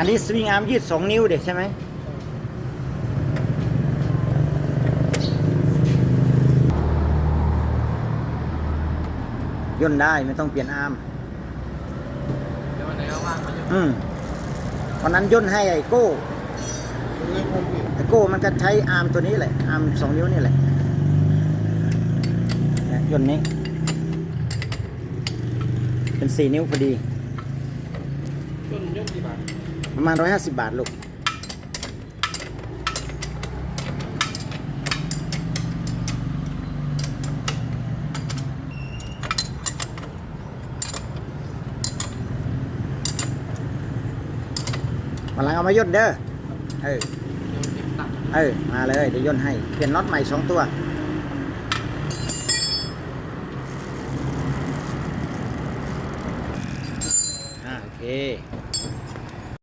อันนี้สวิงอาร์มยืดสองนิ้วเด็ใช่ไหมย่นได้ไม่ต้องเปลี่ยนอาร์มเดี๋ยววันไหนว่างๆมาจะอืมวันนั้นย่นให้ไอโก้เรื่องผมนี่ไอโก้มันก็ใช้อาร์มตัวนี้แหละ อาร์มสองนิ้วนี่แหละเนี่ยย่นนี้ เป็นสี่นิ้วพอดี ต้นยกกี่บาทประมาณร้อยห้าสิบบาทลูกมาหลังเอามาย่นเด้อ เออ เออ มาเลย เดี๋ยวย่นให้ เปลี่ยนน็อตใหม่สองตัวโอเค